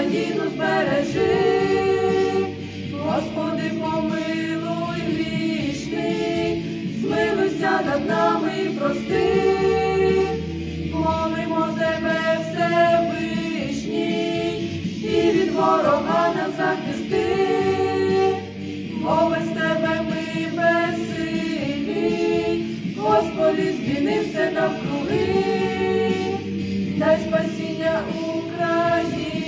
Україну збережи, Господи, помилуй грішний, змилуйся над нами і прости, молимо тебе, Всевишній, і від ворога нас захисти, бо без тебе ми безсилі, Господи, зміни все навкруги, дай спасіння Україні.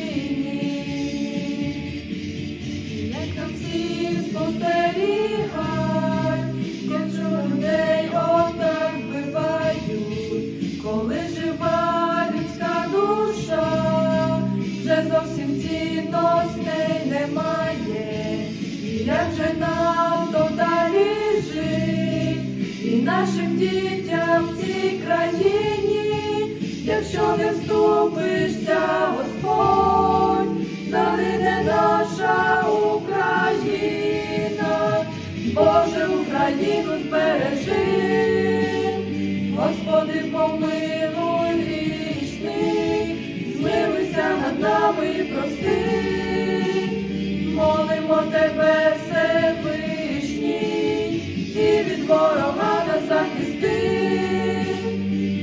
Всі спостерігають, якщо людей отак вбивають, коли жива людська душа, вже зовсім цінностей немає, як же нам то далі жить, і нашим дітям в цій країні, якщо не вступишся, Боже, Україну збережи, Господи, помилуй грішних, змилуйся над нами і прости, молимо тебе, Всевишній, і від ворога нас захисти,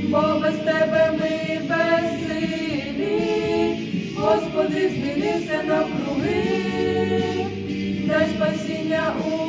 бо без тебе ми безсилі, Господи, змінися навкруги, дай спасіння Україні.